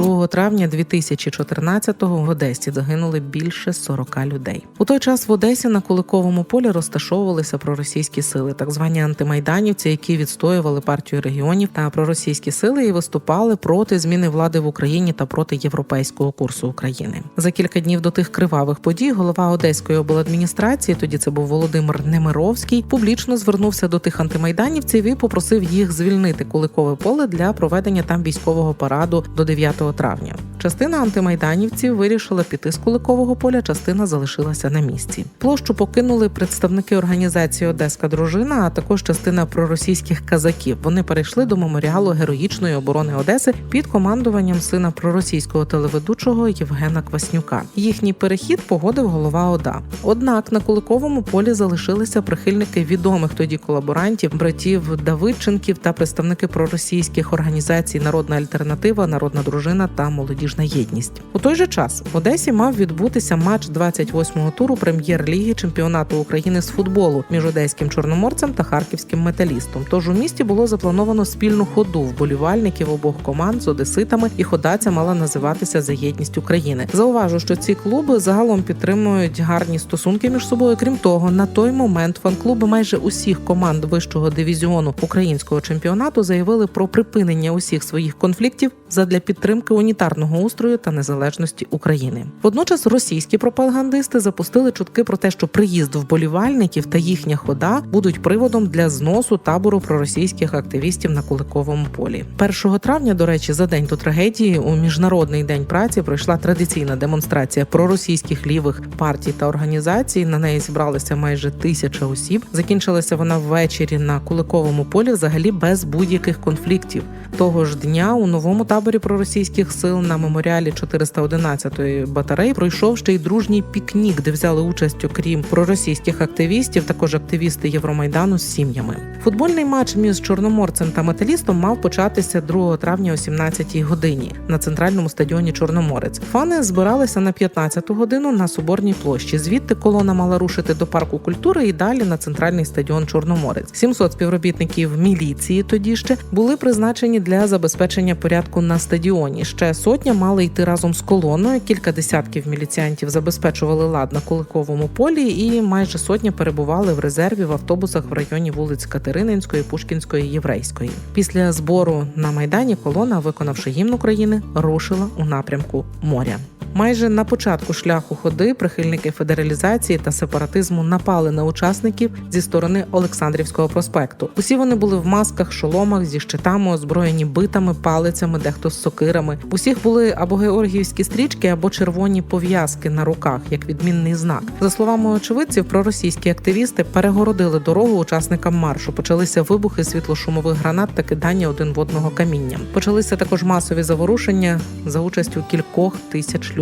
2 травня 2014-го в Одесі загинули більше 40 людей. У той час в Одесі на Куликовому полі розташовувалися проросійські сили, так звані антимайданівці, які відстоювали партію регіонів та проросійські сили і виступали проти зміни влади в Україні та проти європейського курсу України. За кілька днів до тих кривавих подій голова Одеської обладміністрації, тоді це був Володимир Немировський, публічно звернувся до тих антимайданівців і попросив їх звільнити Куликове поле для проведення там військового параду до 9 травня. Частина антимайданівців вирішила піти з Куликового поля, частина залишилася на місці. Площу покинули представники організації Одеська дружина, а також частина проросійських казаків. Вони перейшли до меморіалу героїчної оборони Одеси під командуванням сина проросійського телеведучого Євгена Кваснюка. Їхній перехід погодив голова ОДА. Однак на Куликовому полі залишилися прихильники відомих тоді колаборантів, братів Давидченків та представники проросійських організацій Народна альтернатива, Народна дружина та Молодіжна єдність. У той же час в Одесі мав відбутися матч 28-го туру прем'єр-ліги чемпіонату України з футболу між одеським чорноморцем та харківським металістом. Тож у місті було заплановано спільну ходу вболівальників обох команд з одеситами, і хода ця мала називатися за єдність України. Зауважу, що ці клуби загалом підтримують гарні стосунки між собою. Крім того, на той момент фан-клуби майже усіх команд вищого дивізіону українського чемпіонату заявили про припинення усіх своїх конфліктів задля підтримки унітарного устрою та незалежності України. Водночас російські пропагандисти запустили чутки про те, що приїзд вболівальників та їхня хода будуть приводом для зносу табору проросійських активістів на Куликовому полі. 1 травня, до речі, за день до трагедії у міжнародний день праці пройшла традиційна демонстрація проросійських лівих партій та організацій. На неї зібралися майже тисяча осіб. Закінчилася вона ввечері на Куликовому полі, взагалі без будь-яких конфліктів. Того ж дня у новому таборі проросійських сил на меморіалі 411-ї батареї пройшов ще й дружній пікнік, де взяли участь, окрім проросійських активістів, також активісти Євромайдану з сім'ями. Футбольний матч між чорноморцем та металістом мав початися 2 травня о 17-й годині на центральному стадіоні Чорноморець. Фани збиралися на 15-ту годину на Соборній площі. Звідти колона мала рушити до парку культури і далі на центральний стадіон Чорноморець. 700 співробітників міліції тоді ще були призначені для забезпечення порядку на стадіоні. Ще сотня мали йти разом з колоною. Кілька десятків міліціантів забезпечували лад на Куликовому полі, і майже сотня перебували в резерві в автобусах в районі вулиць Катерининської, Пушкінської, Єврейської. Після збору на майдані колона, виконавши гімн України, рушила у напрямку моря. Майже на початку шляху ходи прихильники федералізації та сепаратизму напали на учасників зі сторони Олександрівського проспекту. Усі вони були в масках, шоломах зі щитами, озброєні битами, палицями, дехто з сокирами. Усіх були або георгіївські стрічки, або червоні пов'язки на руках, як відмінний знак. За словами очевидців, проросійські активісти перегородили дорогу учасникам маршу. Почалися вибухи світлошумових гранат та кидання один в одного камінням. Почалися також масові заворушення за участю кількох тисяч людей.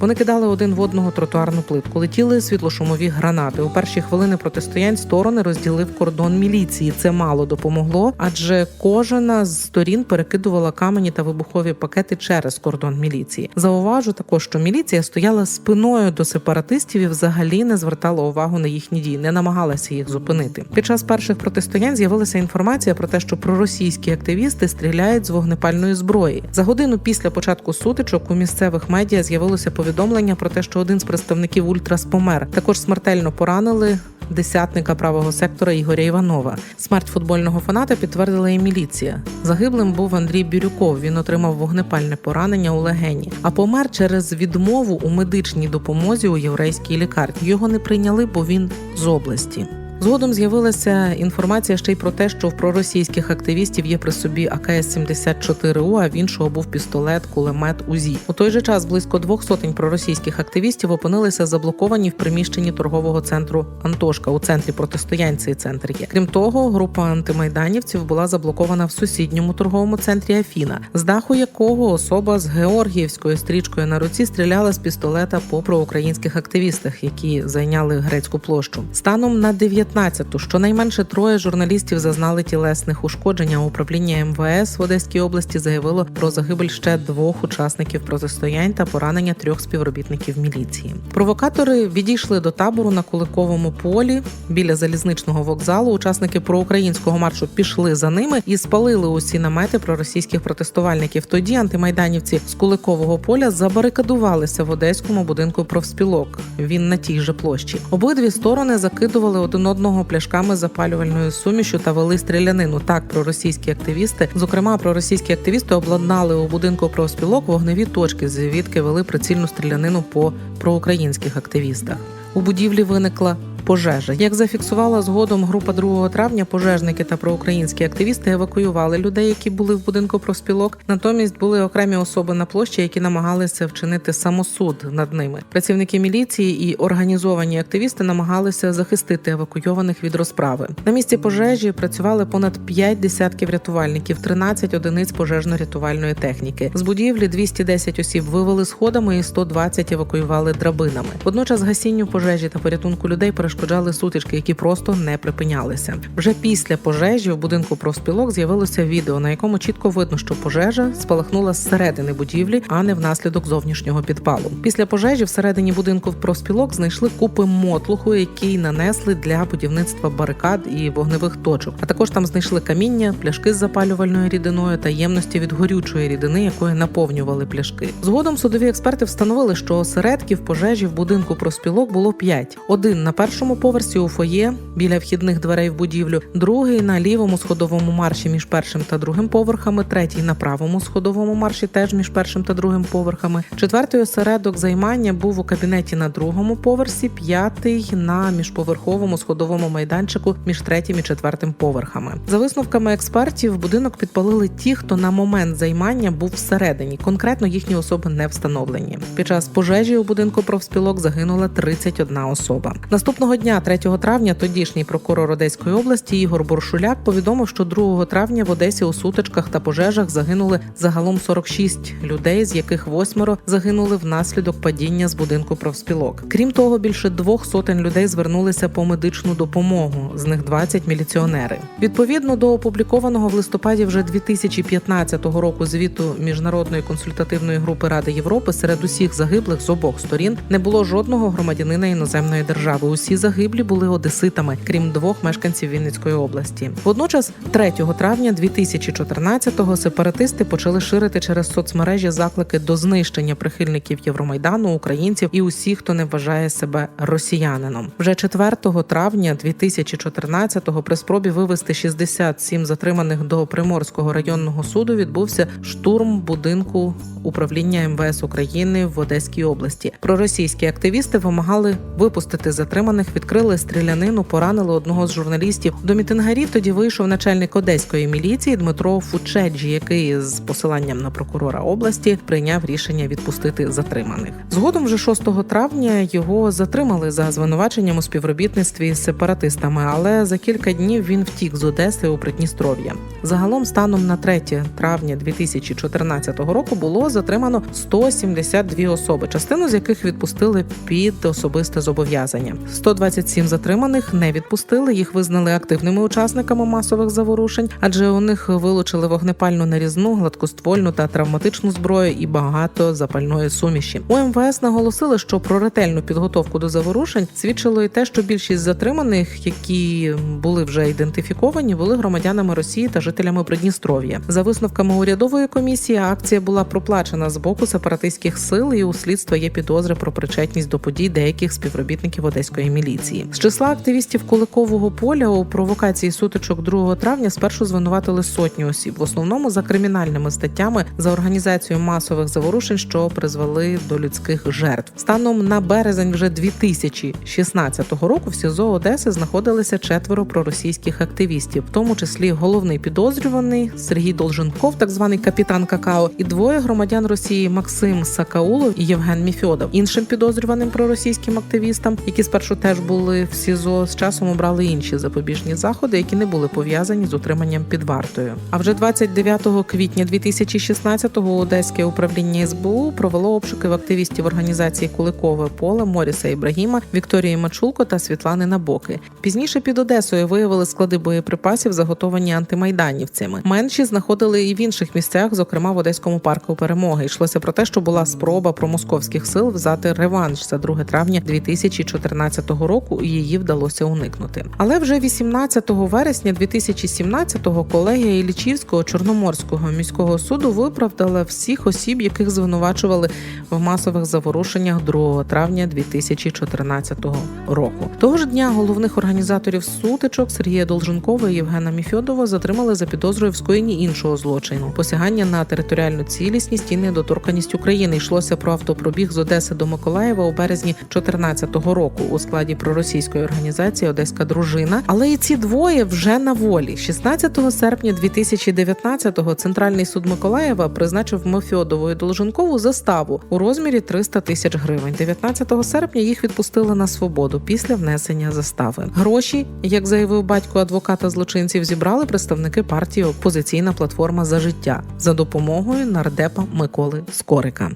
Вони кидали один в одного тротуарну плитку, летіли світлошумові гранати. У перші хвилини протистоянь сторони розділив кордон міліції. Це мало допомогло, адже кожна з сторін перекидувала камені та вибухові пакети через кордон міліції. Зауважу також, що міліція стояла спиною до сепаратистів і взагалі не звертала увагу на їхні дії, не намагалася їх зупинити. Під час перших протистоянь з'явилася інформація про те, що проросійські активісти стріляють з вогнепальної зброї. За годину після початку сутичок у місцевих медіа з'явилося повідомлення про те, що один з представників Ультрас помер. Також смертельно поранили. Десятника правого сектора Ігоря Іванова. Смерть футбольного фаната підтвердила і міліція. Загиблим був Андрій Бірюков. Він отримав вогнепальне поранення у легені, а помер через відмову у медичній допомозі у єврейській лікарні. Його не прийняли, бо він з області. Згодом з'явилася інформація ще й про те, що в проросійських активістів є при собі АКС-74У, а в іншого був пістолет, кулемет УЗІ. У той же час близько двох сотень проросійських активістів опинилися заблоковані в приміщенні торгового центру Антошка у центрі протистоянь. Цей центр є. Крім того, група антимайданівців була заблокована в сусідньому торговому центрі Афіна, з даху якого особа з георгіївською стрічкою на руці стріляла з пістолета по проукраїнських активістах, які зайняли грецьку площу. Станом на 9 19-ту щонайменше троє журналістів зазнали тілесних ушкоджень. Управління МВС в Одеській області заявило про загибель ще двох учасників протистоянь та поранення трьох співробітників міліції. Провокатори відійшли до табору на Куликовому полі біля залізничного вокзалу. Учасники проукраїнського маршу пішли за ними і спалили усі намети проросійських протестувальників. Тоді антимайданівці з Куликового поля забарикадувалися в одеському будинку профспілок. Він на тій же площі. Обидві сторони закидували один одного пляшками запалювальною сумішю та вели стрілянину. Так проросійські активісти, зокрема проросійські активісти, обладнали у будинку профспілок вогневі точки, звідки вели прицільну стрілянину по проукраїнських активістах. У будівлі виникла пожежа. Як зафіксувала згодом група 2 травня, пожежники та проукраїнські активісти евакуювали людей, які були в будинку профспілок. Натомість були окремі особи на площі, які намагалися вчинити самосуд над ними. Працівники міліції і організовані активісти намагалися захистити евакуйованих від розправи. На місці пожежі працювали понад 5 десятків рятувальників, 13 одиниць пожежно-рятувальної техніки. З будівлі 210 осіб вивели сходами і 120 евакуювали драбинами. Водночас гасінню пожежі та порятунку людей перешкоджали сутички, які просто не припинялися. Вже після пожежі в будинку профспілок з'явилося відео, на якому чітко видно, що пожежа спалахнула зсередини будівлі, а не внаслідок зовнішнього підпалу. Після пожежі всередині будинку профспілок знайшли купи мотлуху, який нанесли для будівництва барикад і вогневих точок. А також там знайшли каміння, пляшки з запалювальною рідиною та ємності від горючої рідини, якою наповнювали пляшки. Згодом судові експерти встановили, що осередків пожежі в будинку профспілок було п'ять: один на першому поверсі у фоє біля вхідних дверей в будівлю, другий на лівому сходовому марші між першим та другим поверхами, третій на правому сходовому марші, теж між першим та другим поверхами. Четвертий осередок займання був у кабінеті на другому поверсі, п'ятий на міжповерховому сходовому майданчику між третім і четвертим поверхами. За висновками експертів, будинок підпалили ті, хто на момент займання був всередині. Конкретно їхні особи не встановлені. Під час пожежі у будинку профспілок загинула 31 особа. Наступного дня, 3 травня, тодішній прокурор Одеської області Ігор Боршуляк повідомив, що 2 травня в Одесі у сутичках та пожежах загинули загалом 46 людей, з яких восьмеро загинули внаслідок падіння з будинку профспілок. Крім того, більше двох сотень людей звернулися по медичну допомогу. З них 20 міліціонери. Відповідно до опублікованого в листопаді вже 2015 року звіту міжнародної консультативної групи Ради Європи серед усіх загиблих з обох сторін не було жодного громадянина іноземної держави. Усі загиблі були одеситами, крім двох мешканців Вінницької області. Водночас, 3 травня 2014-го сепаратисти почали ширити через соцмережі заклики до знищення прихильників Євромайдану, українців і усіх, хто не вважає себе росіянином. Вже 4 травня 2014-го при спробі вивести 67 затриманих до Приморського районного суду відбувся штурм будинку управління МВС України в Одеській області. Проросійські активісти вимагали випустити затриманих, відкрили стрілянину, поранили одного з журналістів. До мітингарів тоді вийшов начальник одеської міліції Дмитро Фучеджі, який з посиланням на прокурора області прийняв рішення відпустити затриманих. Згодом, вже 6 травня, його затримали за звинуваченням у співробітництві з сепаратистами, але за кілька днів він втік з Одеси у Придністров'я. Загалом, станом на 3 травня 2014 року, було затримано 172 особи, частину з яких відпустили під особисте зобов'язання. 127 затриманих не відпустили. Їх визнали активними учасниками масових заворушень, адже у них вилучили вогнепальну нарізну, гладкоствольну та травматичну зброю і багато запальної суміші. У МВС наголосили, що про ретельну підготовку до заворушень свідчило і те, що більшість затриманих, які були вже ідентифіковані, були громадянами Росії та жителями Придністров'я. За висновками урядової комісії, акція була проплачена з боку сепаратистських сил, і у слідства є підозри про причетність до подій деяких співробітників одеської міліції. З числа активістів Куликового поля у провокації сутичок 2 травня спершу звинуватили сотні осіб, в основному за кримінальними статтями за організацію масових заворушень, що призвели до людських жертв. Станом на березень вже 2016 року в СІЗО Одеси знаходилися четверо проросійських активістів, в тому числі головний підозрюваний Сергій Долженков, так званий капітан Какао, і двоє громадян Росії Максим Сакаулов і Євген Міфьодов. Іншим підозрюваним проросійським активістам, які спершу теж були в СІЗО, з часом обрали інші запобіжні заходи, які не були пов'язані з утриманням під вартою. А вже 29 квітня 2016-го Одеське управління СБУ провело обшуки в активістів організації Куликове поле Моріса Ібрагіма, Вікторії Мачулко та Світлани Набоки. Пізніше під Одесою виявили склади боєприпасів, заготовані антимайданівцями. Менші знаходили і в інших місцях, зокрема в Одеському парку перемоги. Йшлося про те, що була спроба промосковських сил взяти реванш за 2 травня 2014 року, і її вдалося уникнути. Але вже 18 вересня 2017-го колегія Іллічівського Чорноморського міського суду виправдала всіх осіб, яких звинувачували в масових заворушеннях 2 травня 2014 року. Того ж дня головних організаторів сутичок Сергія Долженкова і Євгена Міфьодова затримали за підозрою в скоєнні іншого злочину посягання на територіальну цілісність і недоторканість України. Йшлося про автопробіг з Одеси до Миколаєва у березні 2014 року у складі проросійської організації Одеська дружина. Але і ці двоє вже на волі. 16 серпня 2019-го Центральний суд Миколаєва призначив Мефьодову і Долженкову заставу у розмірі 300 тисяч гривень. 19 серпня їх відпустили на свободу після внесення застави. Гроші, як заявив батько адвоката злочинців, зібрали представники партії Опозиційна платформа за життя за допомогою нардепа Миколи Скорика.